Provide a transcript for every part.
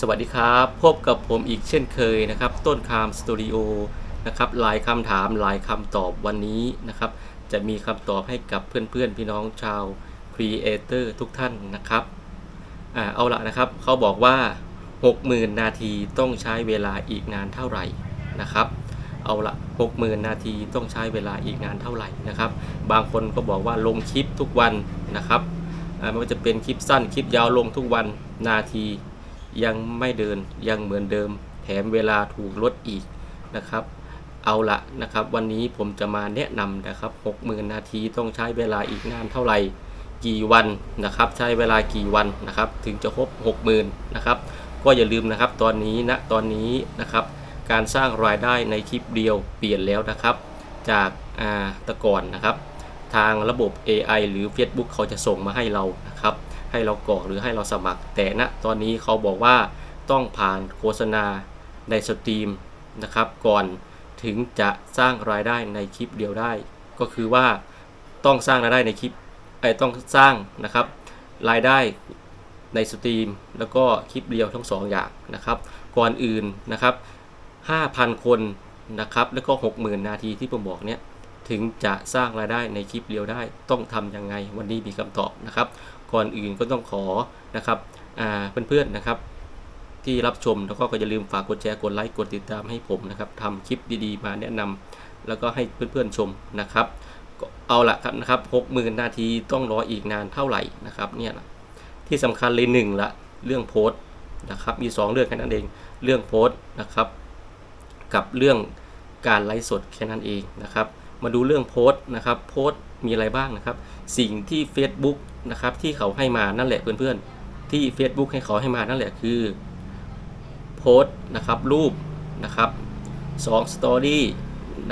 สวัสดีครับ พบกับผมอีกเช่นเคยนะครับ ต้นคามสตูดิโอนะครับหลายคำถามหลายคำตอบวันนี้นะครับ จะมีคำตอบให้กับเพื่อนๆ พี่น้องชาวครีเอเตอร์ทุกท่านนะครับอ่าเอาละนะครับเขาบอกว่า 60,000 นาทีต้องใช้เวลาอีกนานเท่าไหร่นะครับ เอาละ60,000 นาทีต้องใช้เวลาอีกนานเท่าไหร่นะครับ บางคนก็บอกว่าลงคลิปทุกวันนะครับไม่ว่าจะเป็นคลิปสั้นคลิปยาวลงทุกวันนาที ยังไม่เดินยังเหมือนเดิม แถมเวลาถูกลดอีกนะครับ เอาละนะครับ วันนี้ผมจะมาแนะนำนะครับ 60,000 นาทีต้องใช้เวลาอีกนานเท่าไหร่กี่วันนะครับ ใช้เวลากี่วันนะครับ ถึงจะครบ 60,000นะครับ ก็อย่าลืมนะครับตอนนี้ณตอนนี้นะครับ การสร้างรายได้ในคลิปเดียวเปลี่ยนแล้วนะครับ จากาแตะก่อนนะครับ ทางระบบ AI หรือ Facebook เขาจะส่งมาให้เรานะครับ ให้เรากรอกหรือให้เราสมัคร แต่ณตอนนี้เขาบอกว่าต้องผ่านโฆษณาในสตรีมนะครับก่อนถึงจะสร้างรายได้ในคลิปเดียวได้ ก็คือว่าต้องสร้างรายได้ในคลิปไอ้ต้องสร้างนะครับรายได้ในสตรีม แล้วก็คลิปเดียวทั้งสองอย่างนะครับก่อนอื่นนะครับ 5,000 คนนะครับแล้วก็ 60,000 นาทีที่ผมบอกเนี่ยถึงจะสร้างรายได้ในคลิปเดียวได้ต้องทำยังไงวันนี้มีคำตอบนะครับ ก่อนอื่นก็ต้องขอนะครับเพื่อนๆนะครับที่รับชมแล้วก็ก็อย่าลืมฝากกดแชร์กดไลค์กดติดตามให้ผมนะครับทำคลิปดีๆ มาแนะนำแล้วก็ให้เพื่อนๆชมนะครับเอาละครับนะครับ60,000นนาทีต้องรออีกนานเท่าไหร่นะครับเนี่ยที่สำคัญเลยหนึ่งละเรื่องโพสต์นะครับมี 2 เรื่องแค่นั้นเอง เรื่องโพสต์นะครับ กับเรื่องการไลฟ์สดแค่นั้นเองนะครับ มาดูเรื่องโพสต์นะครับโพสต์มีอะไรบ้างนะครับ สิ่งที่ Facebook นะครับที่เขาให้มานั่นแหละเพื่อนๆ ที่ Facebook ให้เขาให้มานั่นแหละคือโพสต์นะครับรูปนะครับ2 Story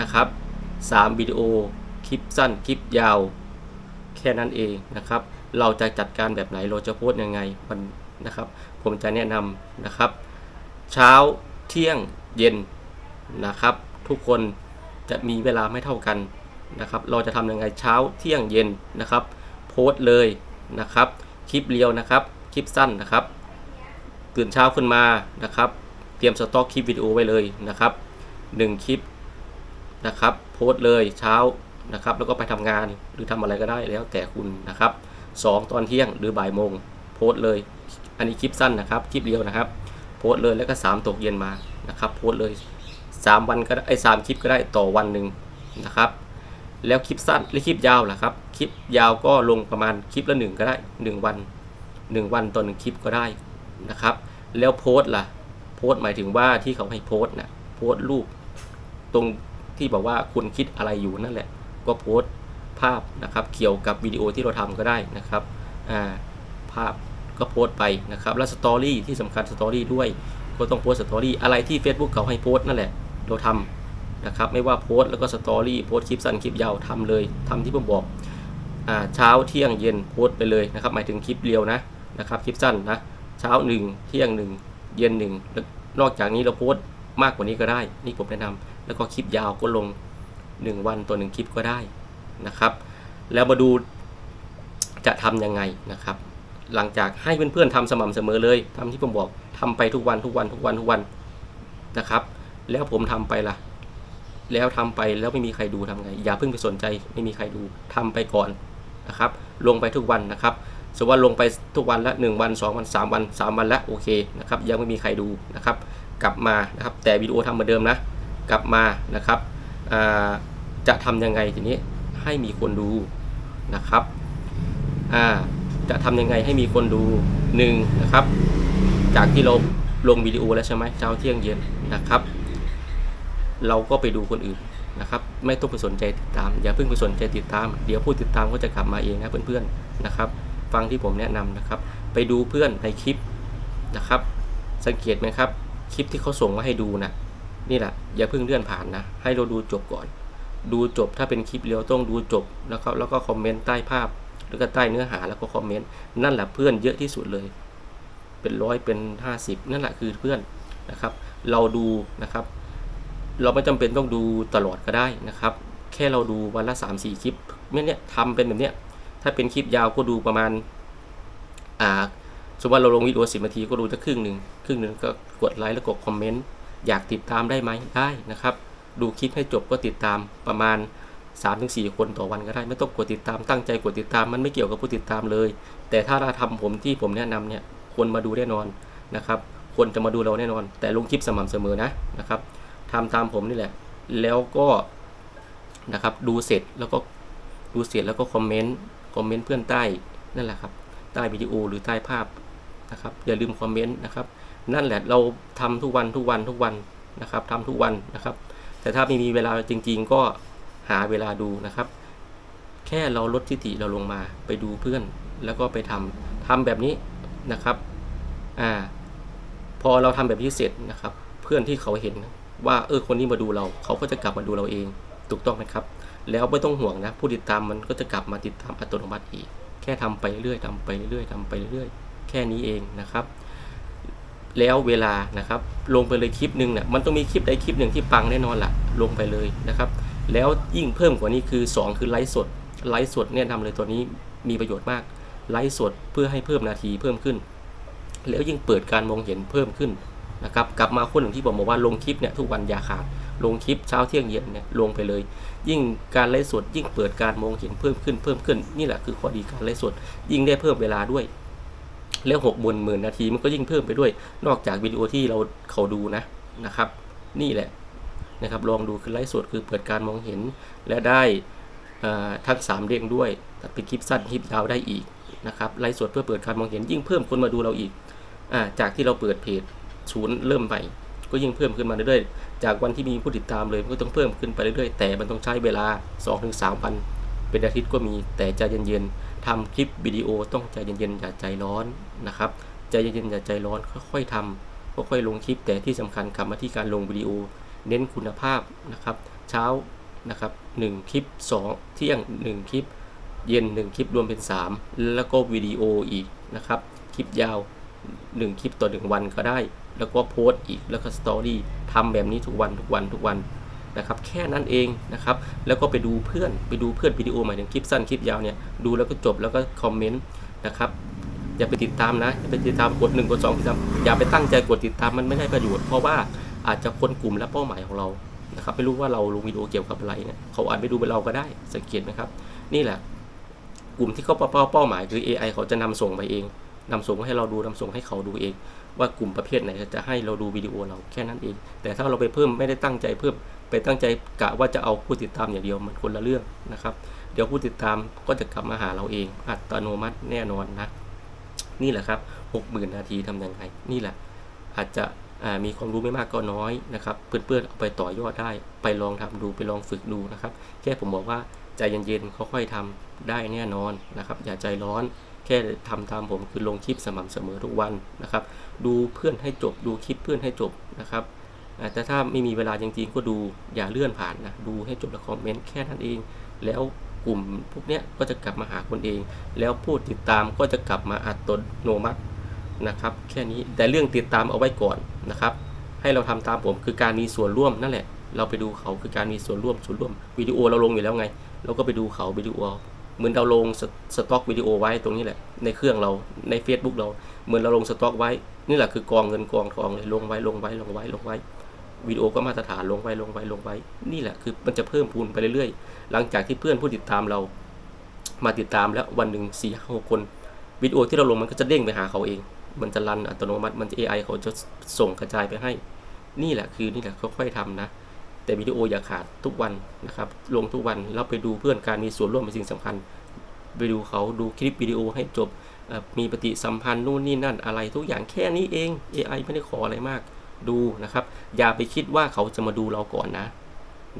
นะครับ3วิดีโอคลิปสั้นคลิปยาว แค่นั้นเองนะครับ เราจะจัดการแบบไหนเราจะโพสต์ยังไงมันนะครับ ผมจะแนะนำนะครับ เช้าเที่ยงเย็นนะครับ ทุกคน จะมีเวลาไม่เท่ากันนะครับ เราจะทำยังไงเช้าเที่ยงเย็นนะครับ โพสต์เลยนะครับ คลิปเรียวนะครับ คลิปสั้นนะครับ ตื่นเช้าขึ้นมานะครับ เตรียมสต็อกคลิปวิดีโอไว้เลยนะครับ 1 คลิปนะครับ โพสต์เลยเช้านะครับ แล้วก็ไปทำงานหรือทำอะไรก็ได้แล้วแต่คุณนะครับ 2 ตอนเที่ยงหรือบ่ายโมงโพสต์เลย อันนี้คลิปสั้นนะครับ คลิปเดียวนะครับ โพสต์เลยแล้วก็ 3 ตกเย็นมานะครับ โพสต์เลย 3 วันก็ได้ไอ้สามคลิปก็ได้ต่อวันหนึ่งนะครับ แล้วคลิปสั้นหรือคลิปยาวล่ะครับ คลิปยาวก็ลงประมาณคลิปละหนึ่งก็ได้ 1 วัน 1 วันต่อหนึ่งคลิปก็ได้นะครับ แล้วโพสต์ล่ะ โพสต์หมายถึงว่าที่เขาให้โพสต์นะโพสต์รูปตรงที่บอกว่าคุณคิดอะไรอยู่นั่นแหละ ก็โพสต์ภาพนะครับเกี่ยวกับวิดีโอที่เราทำก็ได้นะครับอ่าภาพก็โพสต์ไปนะครับ แล้วสตอรี่ที่สำคัญสตอรี่ด้วยก็ต้องโพสต์สตอรี่อะไรที่ Facebook เขาให้โพสต์นั่นแหละ เราทำนะครับไม่ว่าโพสต์แล้วก็สตอรี่โพสต์คลิปสั้นคลิปยาวทำเลยทำที่ผมบอกเช้าเที่ยงเย็นโพสต์ไปเลยนะครับหมายถึงคลิปเรียวนะนะครับคลิปสั้นนะเช้าหนึ่งเที่ยงหนึ่งเย็นหนึ่งนอกจากนี้เราโพสต์มากกว่านี้ก็ได้ นี่ผมแนะนำแล้วก็คลิปยาวก็ลง 1 วันต่อหนึ่งคลิปก็ได้นะครับ แล้วมาดูจะทำยังไงนะครับ หลังจากให้เพื่อนๆทำสม่ำเสมอเลยทำที่ผมบอกทำไปทุกวันทุกวันทุกวันทุกวันนะครับ แล้วผมทำไปล่ะ แล้วทำไปแล้วไม่มีใครดูทำไง อย่าเพิ่งไปสนใจไม่มีใครดูทำไปก่อนนะครับ ลงไปทุกวันนะครับสมมติว่าลงไปทุกวันละ 1 วัน 2 วัน 3 วัน 3 วันละโอเคนะครับยังไม่มีใครดูนะครับ กลับมานะครับแต่วิดีโอทำเหมือนเดิมนะ กลับมานะครับจะทำยังไงทีนี้ให้มีคนดูนะครับจะทำยังไงให้มีคนดูหนึ่งนะครับ จากที่เราลงวิดีโอแล้วใช่ไหมเช้าเที่ยงเย็นนะครับ เราก็ไปดูคนอื่นนะครับ ไม่ต้องไปสนใจติดตาม อย่าเพิ่งไปสนใจติดตาม เดี๋ยวผู้ติดตามก็จะกลับมาเองนะเพื่อนๆนะครับ ฟังที่ผมแนะนำนะครับ ไปดูเพื่อนในคลิปนะครับ สังเกตไหมครับ คลิปที่เขาส่งมาให้ดูนะนี่แหละอย่าเพิ่งเลื่อนผ่านนะ ให้เราดูจบก่อน ดูจบถ้าเป็นคลิปเรียวต้องดูจบนะครับแล้วก็คอมเมนต์ใต้ภาพ แล้วก็ใต้เนื้อหาแล้วก็คอมเมนต์นั่นแหละเพื่อนเยอะที่สุดเลย เป็นร้อยเป็นห้าสิบนั่นแหละคือเพื่อนนะครับ เราดูนะครับ เราไม่จำเป็นต้องดูตลอดก็ได้นะครับ แค่เราดูวันละ3ามสี่คลิปเนี่ยเนี่ยทำเป็นแบบเนี้ยถ้าเป็นคลิปยาวก็ดูประมาณอ่าสมมติว่าเราลงวิดีโอสิบนาทีก็ดูจะครึ่งหนึ่งครึ่งหนึ่งก็กดไลค์แล้วกดคอมเมนต์อยากติดตามได้ไหมได้นะครับ ดูคลิปให้จบก็ติดตามประมาณ 3-4 คนต่อวันก็ได้ ไม่ต้องกดติดตามตั้งใจกดติดตามมันไม่เกี่ยวกับผู้ติดตามเลย แต่ถ้าเราทำผมที่ผมแนะนำเนี่ยคนมาดูแน่นอนนะครับคนจะมาดูเราแน่นอน แต่ลงคลิปสม่ำเสมอนะนะครับ ทำตามผมนี่แหละ แล้วก็นะครับดูเสร็จแล้วก็ดูเสร็จแล้วก็คอมเมนต์คอมเมนต์เพื่อนใต้นั่นแหละครับใต้วิดีโอหรือใต้ภาพนะครับอย่าลืมคอมเมนต์นะครับนั่นแหละเราทำทุกวันทุกวันทุกวันนะครับทำทุกวันนะครับ แต่ถ้าไม่มีเวลาจริง ๆ ก็หาเวลาดูนะครับ แค่เราลดทิฐิเราลงมาไปดูเพื่อนแล้วก็ไปทำทำแบบนี้นะครับอ่าพอเราทำแบบนี้เสร็จนะครับ เพื่อนที่เขาเห็น ว่าเออคนนี้มาดูเราเขาก็จะกลับมาดูเราเอง ถูกต้องไหมครับ แล้วไม่ต้องห่วงนะ ผู้ติดตามมันก็จะกลับมาติดตามอัตโนมัติอีก แค่ทำไปเรื่อยๆทำไปเรื่อยๆทำไปเรื่อยแค่นี้เองนะครับ แล้วเวลานะครับ ลงไปเลยคลิปหนึ่งเนี่ยมันต้องมีคลิปใดคลิปหนึ่งที่ปังแน่นอนละลงไปเลยนะครับ แล้วยิ่งเพิ่มกว่านี้คือ 2 คือไลฟ์สดไลฟ์สดเนี่ยทำเลยตัวนี้มีประโยชน์มากไลฟ์สดเพื่อให้เพิ่มนาทีเพิ่มขึ้น แล้วยิ่งเปิดการมองเห็นเพิ่มขึ้น นะครับกลับมาคนหนึ่งที่ผมบอกว่าลงคลิปเนี่ยทุกวันอย่าขาดลงคลิปเช้าเที่ยงเย็นเนี่ยลงไปเลย ยิ่งการไลฟ์สดยิ่งเปิดการมองเห็นเพิ่มขึ้นเพิ่มขึ้น นี่แหละคือข้อดีการไลฟ์สดยิ่งได้เพิ่มเวลาด้วยแล้วหกบนหมื่นนาทีมันก็ยิ่งเพิ่มไปด้วย นอกจากวิดีโอที่เราเขาดูนะนะครับ นี่แหละนะครับลองดูคือไลฟ์สดคือเปิดการมองเห็น และได้ทั้งสามเด้งด้วยตัดเป็นคลิปสั้นคลิปยาวได้อีกนะครับไลฟ์สดเพื่อเปิดการมองเห็นยิ่งเพิ่มคนมาดูเราอีกอจากที่เราเปิดเพจ ศูนย์เริ่มใหม่ก็ยิ่งเพิ่มขึ้นมาเรื่อยๆ จากวันที่มีผู้ติดตามเลยก็ต้องเพิ่มขึ้นไปเรื่อยๆ แต่มันต้องใช้เวลา 2-3วัน เป็นอาทิตย์ก็มี แต่ใจเย็นๆทำคลิปวิดีโอต้องใจเย็นๆอย่าใจร้อนนะครับ ใจเย็นๆอย่าใจร้อนค่อยๆทำค่อยๆลงคลิป แต่ที่สำคัญกลับมาที่การลงวิดีโอ เน้นคุณภาพนะครับ เช้านะครับ1คลิป 2 เที่ยง 1 คลิป เย็น 1 คลิปรวมเป็น 3 แล้วก็วิดีโออีกนะครับ คลิปยาว 1คลิปต่อ1วันก็ได้ แล้วก็โพสต์อีกแล้วก็สตอรี่ทำแบบนี้ทุกวันทุกวันทุกวันนะครับแค่นั้นเองนะครับแล้วก็ไปดูเพื่อนไปดูเพื่อนวิดีโอหมายถึงคลิปสั้นคลิปยาวเนี่ยดูแล้วก็จบแล้วก็คอมเมนต์นะครับอย่าไปติดตามนะอย่าไปติดตามกด1กด2กด3อย่าไปตั้งใจกดติดตามมันไม่ได้ประโยชน์เพราะว่าอาจจะคนกลุ่มและเป้าหมายของเรานะครับไม่รู้ว่าเราลงวิดีโอเกี่ยวกับอะไรเนี่ยเขาอาจไม่ดูเป็นเราก็ได้สังเกตไหมครับ นี่แหละ กลุ่มที่เขาเป้าเป้าหมายคือ AI เขาจะนำส่งไปเอง นำส่งให้เราดูนำส่งให้เขาดูเอง ว่ากลุ่มประเภทไหนจะให้เราดูวิดีโอเราแค่นั้นเอง แต่ถ้าเราไปเพิ่มไม่ได้ตั้งใจเพิ่มไปตั้งใจกะว่าจะเอาผู้ติดตามอย่างเดียวมันคนละเรื่องนะครับ เดี๋ยวผู้ติดตามก็จะกลับมาหาเราเอง อัตโนมัติแน่นอนนะนี่แหละครับ 60,000 นาทีทำยังไง นี่แหละ อาจจะมีความรู้ไม่มากก็น้อยนะครับ เพื่อนๆเอาไปต่อยอดได้ ไปลองทำดูไปลองฝึกดูนะครับ แค่ผมบอกว่าใจเย็นๆค่อยๆทำได้แน่นอนนะครับ อย่าใจร้อน แค่ทำตามผมคือลงคลิปสม่ำเสมอทุกวันนะครับ ดูเพื่อนให้จบ ดูคลิปเพื่อนให้จบนะครับแต่ถ้าไม่มีเวลาจริงๆ ก็ดูอย่าเลื่อนผ่านนะดูให้จบแล้วคอมเมนต์แค่นั้นเอง แล้วกลุ่มพวกเนี้ยก็จะกลับมาหาคนเอง แล้วผู้ติดตามก็จะกลับมาอัตโนมัตินะครับ แค่นี้แต่เรื่องติดตามเอาไว้ก่อนนะครับ ให้เราทำตามผมคือการมีส่วนร่วมนั่นแหละ เราไปดูเขาคือการมีส่วนร่วมส่วนร่วมวิดีโอเราลงอยู่แล้วไง เราก็ไปดูเขาวิดีโอ เหมือนเราลงสสต็อกวิดีโอไว้ตรงนี้แหละ ในเครื่องเราใน Facebook เราเหมือนเราลงสต็อกไว้ นี่แหละคือกองเงินกองทองเลยลงไว้ลงไว้ลงไว้ลงไว้วิดีโอก็มาตรฐานลงไว้ลงไว้ลงไว้ นี่แหละคือมันจะเพิ่มพูนไปเรื่อยๆ หลังจากที่เพื่อนผู้ติดตามเรา มาติดตามแล้ววันหนึ่งสี่ห้าหกคน วิดีโอที่เราลงมันก็จะเด้งไปหาเขาเอง มันจะรันอัตโนมัติมันจะ AI เขาจะส่งกระจายไปให้ นี่แหละคือนี่แหละค่อยๆทำนะ แต่วิดีโออย่าขาดทุกวันนะครับ ลงทุกวันแล้วไปดูเพื่อนการมีส่วนร่วมเป็นสิ่งสำคัญ ไปดูเขาดูคลิปวิดีโอให้จบ มีปฏิสัมพันธ์นู่นนี่นั่นอะไรทุกอย่างแค่นี้เอง AI ไม่ได้ขออะไรมาก ดูนะครับ อย่าไปคิดว่าเขาจะมาดูเราก่อนนะ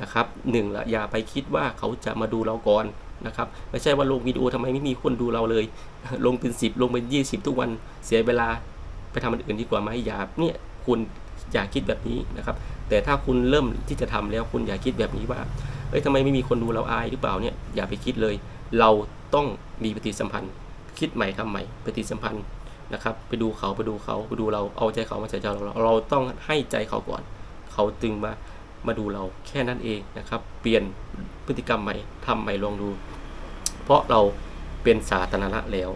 นะครับหนึ่งละอย่าไปคิดว่าเขาจะมาดูเราก่อนนะครับ ไม่ใช่ว่าลงวิดีโอทำไมไม่มีคนดูเราเลย ลงเป็น 10 ลงเป็น 20 ทุกวันเสียเวลาไปทำอันอื่นดีกว่าไหมอย่าเนี่ยคุณ อย่าคิดแบบนี้นะครับ แต่ถ้าคุณเริ่มที่จะทำแล้วคุณอย่าคิดแบบนี้ว่าเอ้ยทำไมไม่มีคนดูเราอายหรือเปล่าเนี่ยอย่าไปคิดเลย เราต้องมีปฏิสัมพันธ์ คิดใหม่ทำใหม่ปฏิสัมพันธ์นะครับไปดูเขาไปดูเขาไปดูเราเอาใจเขามาใส่ใจเราเราต้องให้ใจเขาก่อน เขาตึงมามาดูเราแค่นั้นเองนะครับ เปลี่ยนพฤติกรรมใหม่ทำใหม่ลองดู เพราะเราเป็นสาธารณะแล้ว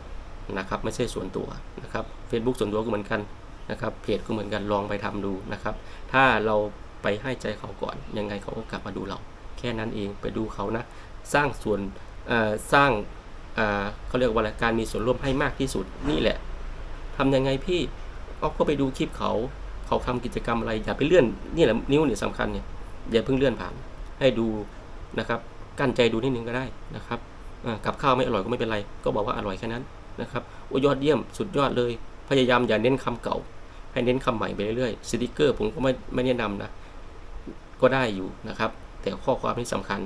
นะครับ ไม่ใช่ส่วนตัวนะครับ Facebook ส่วนตัวก็เหมือนกัน นะครับเพจก็เหมือนกันลองไปทำดูนะครับ ถ้าเราไปให้ใจเขาก่อน ยังไงเขาก็กลับมาดูเรา แค่นั้นเองไปดูเขานะ สร้างส่วนสร้างเเขาเรียกว่าอะไรการมีส่วนร่วมให้มากที่สุดนี่แหละทำยังไงพี่เอาก็ไปดูคลิปเขาเขาทำกิจกรรมอะไรอย่าไปเลื่อนนี่แหละนิ้วเนี่ยสำคัญเนี่ยอย่าเพิ่งเลื่อนผ่านให้ดูนะครับกั้นใจดูนิดนึงก็ได้นะครับกับข้าวไม่อร่อยก็ไม่เป็นไร ก็บอกว่าอร่อยแค่นั้นนะครับโอ้ยอดเยี่ยมสุดยอดเลย พยายามอย่าเน้นคำเก่า ให้เน้นคำใหม่ไปเรื่อยๆสติกเกอร์ผมก็ไม่ไม่แนะนำนะก็ได้อยู่นะครับ แต่ข้อความที่สำคัญ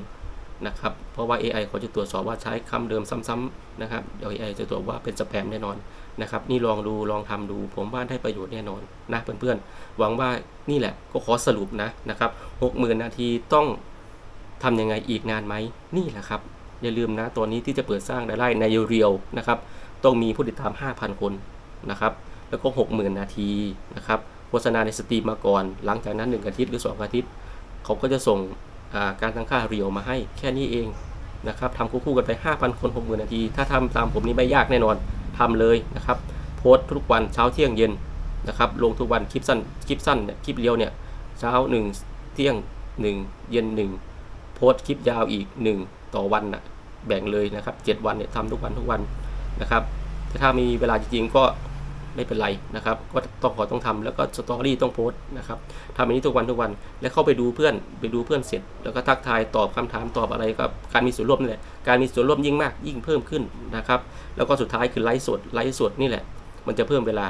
นะครับ เพราะว่า AI เขาจะตรวจสอบว่าใช้คำเดิมซ้ำๆนะครับเดี๋ยว AI จะตรวจว่าเป็นสแปมแน่นอนนะครับ นี่ลองดูลองทำดู ผมว่าได้ประโยชน์แน่นอนนะเพื่อนๆหวังว่านี่แหละก็ขอสรุปนะนะครับ60,000นาทีต้องทำยังไงอีกนานไหมนี่แหละครับ อย่าลืมนะตัวนี้ที่จะเปิดสร้างรายได้ในเรียวนะครับ ต้องมีผู้ติดตาม 5,000 คนนะครับ แล้วก็ 60,000 นาทีนะครับโฆษณาในสตรีมมาก่อน หลังจากนั้น 1 อาทิตย์หรือ 2 อาทิตย์ เขาก็จะส่งาการตั้งค่าเรียวมาให้แค่นี้เองนะครับทำคู่ๆกันไป 5,000 คน 60,000 นาที ถ้าทำตามผมนี่ไม่ยากแน่นอนทำเลยนะครับ โพสต์ทุกวันเช้าเที่ยงเย็นนะครับ ลงทุกวันคลิปสั้นคลิปสั้นเนี่ยคลิปเรียวเนี่ยเช้า 1 เที่ยง 1 เย็น 1 โพสต์คลิปยาวอีก 1 ต่อวันนะแบ่งเลยนะครับ 7 วันเนี่ยทำทุกวันทุกวันนะครับแต่ถ้ามีเวลาจริงๆก็ ไม่เป็นไรนะครับ ก็ต้องขอต้องทำแล้วก็สตอรี่ต้องโพสต์นะครับทำอย่างนี้ทุกวันทุกวัน แล้วเข้าไปดูเพื่อนไปดูเพื่อนเสร็จ แล้วก็ทักทายตอบคำถามตอบอะไรก็การมีส่วนร่วมนี่แหละการมีส่วนร่วมยิ่งมากยิ่งเพิ่มขึ้นนะครับ แล้วก็สุดท้ายคือไลฟ์สดไลฟ์สดนี่แหละ มันจะเพิ่มเวลา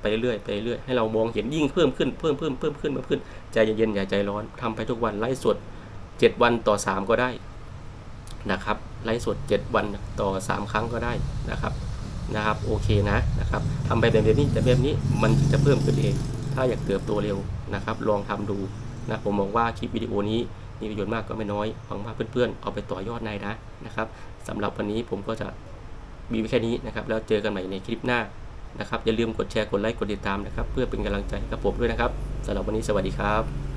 ไปเรื่อยๆไปเรื่อยให้เรามองเห็นยิ่งเพิ่มขึ้นเพิ่มเพิ่มเพิ่มขึ้นเพิ่มขึ้นใจเย็นๆอย่าใจร้อนทำไปทุกวันไลฟ์สด 7 วันต่อ 3 ก็ได้นะครับไลฟ์สด 7 วันต่อ 3 ครั้งก็ได้นะครับ นะครับโอเคนะนะครับทำไปแบบนี้แต่แบบนี้มันจะเพิ่มขึ้นเอง ถ้าอยากเติบโตเร็วนะครับ ลองทำดูนะผมมองว่าคลิปวิดีโอนี้มีประโยชน์มากก็ไม่น้อยหวังว่าเพื่อนๆ เอาไปต่อยอดในนะนะครับสำหรับวันนี้ผมก็จะมีแค่นี้นะครับ แล้วเจอกันใหม่ในคลิปหน้านะครับอย่าลืมกดแชร์กดไลค์กดติดตามนะครับ เพื่อเป็นกำลังใจกับผมด้วยนะครับสำหรับวันนี้สวัสดีครับ